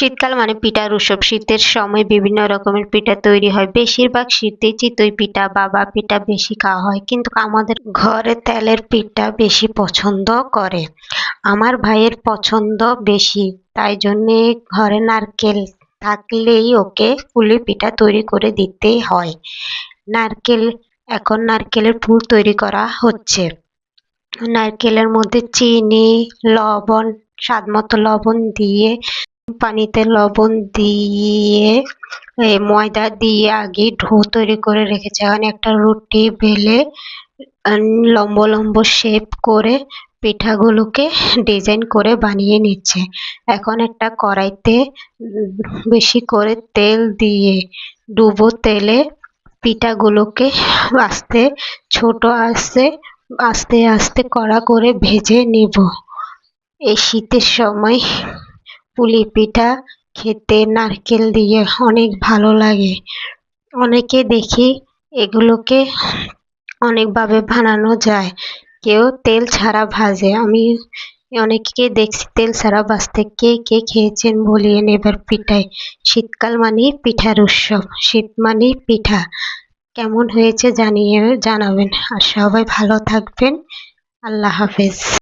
শীতকাল মানে পিঠার উৎসব শীতের সময় বিভিন্ন রকমের পিঠা তৈরি হয়। বেশিরভাগ শীতে চিতই পিঠা, বাবা পিঠা বেশি খাওয়া হয়। কিন্তু আমাদের ঘরে তেলের পিঠা বেশি পছন্দ করে। আমার ভাইয়ের পছন্দ বেশি। তাই জন্যে ঘরে নারকেল থাকলেই ওকে পুলি পিঠা তৈরি করে দিতে হয়। নারকেল, এখন নারকেলের ফুল তৈরি করা হচ্ছে। নারকেলের মধ্যে চিনি, লবণ স্বাদ মতো লবণ দিয়ে পানিতে লবণ দিয়ে ময়দা দিয়ে আগে ঢো তৈরি করে রেখেছে। এখন একটা রুটি বেলে লম্ব লম্ব শেপ করে পিঠাগুলোকে ডিজাইন করে বানিয়ে নিচ্ছে। এখন একটা কড়াইতে বেশি করে তেল দিয়ে ডুবো তেলে পিঠাগুলোকে আস্তে ছোট আস্তে আস্তে আস্তে কড়া করে ভেজে নেব। এই শীতের সময় পুলি পিঠা খেতে নারকেল দিয়ে অনেক ভালো লাগে। অনেকে দেখি এগুলোকে অনেকভাবে বানানো যায়। কেউ তেল ছাড়া ভাজে। আমি অনেককে দেখছি তেল ছাড়া ভাজতে কে কে খেয়েছেন বলিয়ে এবার পিঠায়। শীতকাল মানেই পিঠার উৎসব। শীত মানেই পিঠা। কেমন হয়েছে জানিয়ে জানাবেন। আর সবাই ভালো থাকবেন। আল্লাহ হাফেজ।